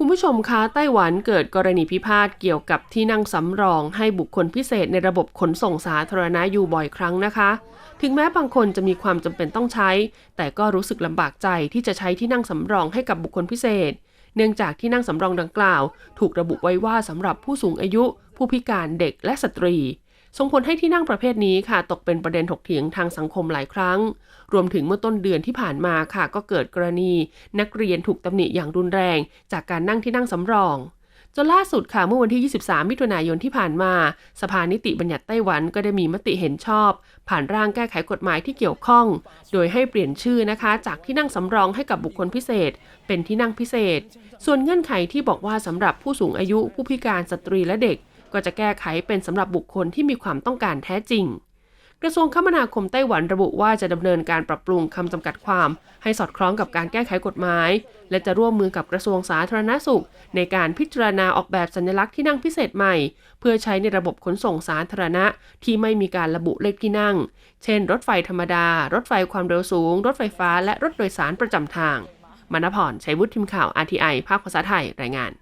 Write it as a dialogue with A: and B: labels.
A: คุณผู้ชมคะไต้หวันเกิดกรณีพิพาทเกี่ยวกับที่นั่งสำรองให้บุคคลพิเศษในระบบขนส่งสาธารณะอยู่บ่อยครั้งนะคะ ถึงแม้บางคนจะมีความจำเป็นต้องใช้ แต่ก็รู้สึกลำบากใจที่จะใช้ที่นั่งสำรองให้กับบุคคลพิเศษ เนื่องจากที่นั่งสำรองดังกล่าว ถูกระบุไว้ว่าสำหรับผู้สูงอายุ ผู้พิการเด็กและสตรี ส่งผลให้ที่นั่งประเภทนี้ค่ะ ตกเป็นประเด็นถกเถียงทางสังคมหลายครั้ง รวมถึงเมื่อต้นเดือนที่ผ่านมาค่ะ ก็เกิดกรณี นักเรียนถูกตำหนิอย่างรุนแรง จากการนั่งที่นั่งสำรองจนล่าสุดค่ะเมื่อวันที่ 23 มิถุนายนที่ผ่านมา สภานิติบัญญัติไต้หวันก็ได้มีมติเห็นชอบ ผ่านร่างแก้ไขกฎหมายที่เกี่ยวข้อง โดยให้เปลี่ยนชื่อนะคะ จากที่นั่งสำรองให้กับบุคคลพิเศษ เป็นที่นั่งพิเศษ ส่วนเงื่อนไขที่บอกว่าสำหรับผู้สูงอายุผู้พิการสตรีและเด็ก ก็จะแก้ไขเป็นสำหรับบุคคลที่มีความต้องการแท้จริง กระทรวงคมนาคมไต้หวันระบุว่าจะดำเนินการปรับปรุงคำจำกัดความ ให้สอดคล้องกับการแก้ไขกฎหมาย และจะร่วมมือกับกระทรวงสาธารณสุข ในการพิจารณาออกแบบสัญลักษณ์ที่นั่งพิเศษใหม่ เพื่อใช้ในระบบขนส่งสาธารณะที่ไม่มีการระบุเลขที่นั่ง เช่น รถไฟธรรมดา รถไฟความเร็วสูง รถไฟฟ้า และรถโดยสารประจำทางมณพรชัยวุฒิทีมข่าว RTI ภาคภาษาไทย รายงาน